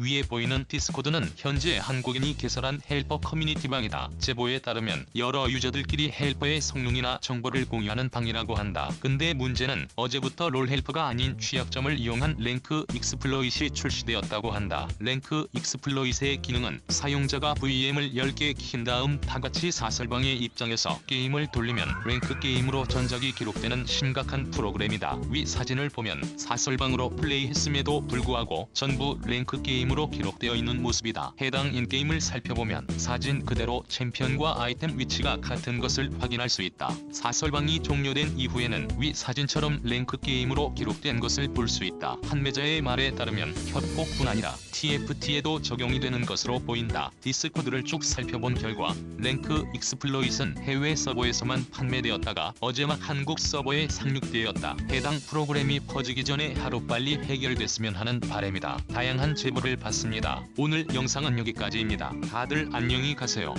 위에 보이는 디스코드는 현재 한국인이 개설한 헬퍼 커뮤니티 방이다. 제보에 따르면 여러 유저들끼리 헬퍼의 성능이나 정보를 공유하는 방이라고 한다. 근데 문제는 어제부터 롤 헬퍼가 아닌 취약점을 이용한 랭크 익스플로잇이 출시되었다고 한다. 랭크 익스플로잇의 기능은 사용자가 VM을 10개 킨 다음 다같이 사설방의 입장에서 게임을 돌리면 랭크 게임으로 전적이 기록되는 심각한 프로그램이다. 위 사진을 보면 사설방으로 플레이했음에도 불구하고 전부 랭크 게임 으로 기록되어 있는 모습이다. 해당 인게임을 살펴보면 사진 그대로 챔피언과 아이템 위치가 같은 것을 확인할 수 있다. 사설방이 종료된 이후에는 위 사진처럼 랭크 게임으로 기록된 것을 볼 수 있다. 판매자의 말에 따르면 협곡뿐 아니라 TFT에도 적용이 되는 것으로 보인다. 디스코드를 쭉 살펴본 결과 랭크 익스플로잇은 해외 서버에서만 판매되었다가 어제 막 한국 서버에 상륙되었다. 해당 프로그램이 퍼지기 전에 하루빨리 해결됐으면 하는 바람이다. 다양한 제보를 받습니다. 오늘 영상은 여기까지입니다. 다들 안녕히 가세요.